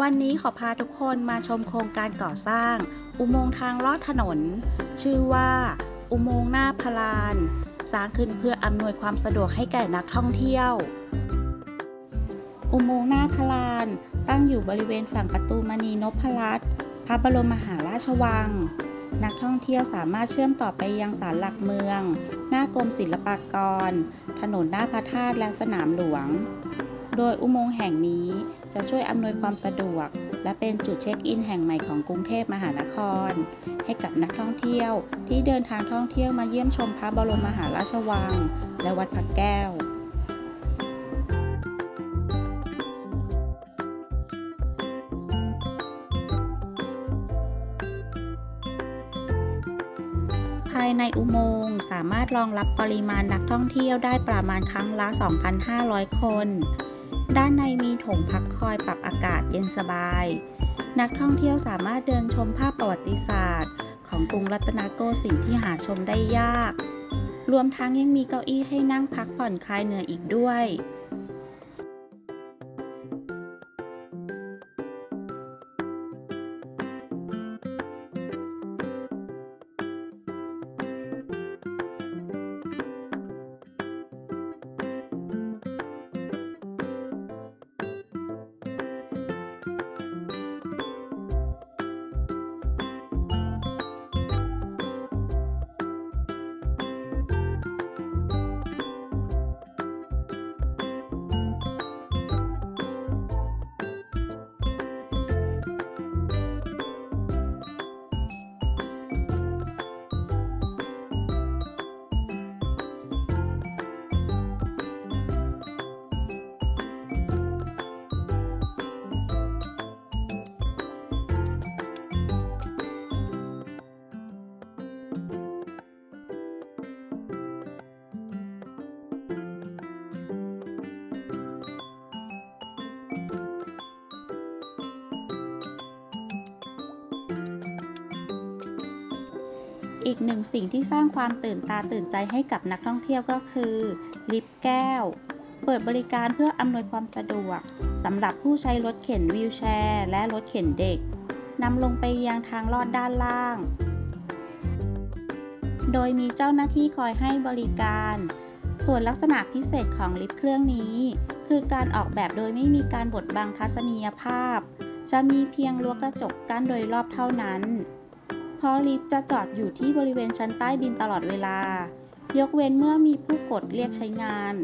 วันนี้ขอพาทุกคนมาชมโครงการก่อสร้าง อุโมงค์ทางลอดถนน ชื่อว่า อุโมงค์หน้าพลาน สร้างขึ้นเพื่ออำนวยความสะดวกให้แก่นักท่องเที่ยว อุโมงค์หน้าพลาน ตั้งอยู่บริเวณฝั่งประตูมณีนพรัตน์พระบรมมหาราชวัง นักท่องเที่ยวสามารถเชื่อมต่อไปยังศาลหลักเมือง หน้ากรมศิลปากร ถนนหน้าพระธาตุและสนามหลวง โดยอุโมงค์แห่งนี้จะช่วยอำนวยความสะดวก และเป็นจุดเช็คอินแห่งใหม่ของกรุงเทพมหานคร ให้กับนักท่องเที่ยวที่เดินทางท่องเที่ยวมาเยี่ยมชมพระบรมมหาราชวัง และวัดพระแก้วภายในอุโมงค์สามารถรองรับปริมาณนักท่องเที่ยวได้ประมาณครั้งละ 2,500 คน ด้านในมีถงพักคอยปรับอากาศเย็นสบาย นักท่องเที่ยวสามารถเดินชมภาพประวัติศาสตร์ ของกรุงรัตนโกสินทร์ที่หาชมได้ยาก รวมทั้งยังมีเก้าอี้ให้นั่งพักผ่อนคลายเหนื่อยอีกด้วย อีกหนึ่งสิ่งที่สร้างความตื่นตาตื่นใจให้กับนักท่องเที่ยวก็คือ ลิฟต์แก้ว เปิดบริการเพื่ออำนวยความสะดวกสำหรับผู้ใช้รถเข็นวีลแชร์ และรถเข็นเด็กนำลงไปยังทางลอดด้านล่าง โดยมีเจ้าหน้าที่คอยให้บริการ ส่วนลักษณะพิเศษของลิฟต์เครื่องนี้ คือการออกแบบโดยไม่มีการบดบังทัศนียภาพ จะมีเพียงรั้วกระจกกั้นโดยรอบเท่านั้น เพราะลิฟต์จะจอดอยู่ที่บริเวณชั้นใต้ดินตลอดเวลา ยกเว้นเมื่อมีผู้กดเรียกใช้งาน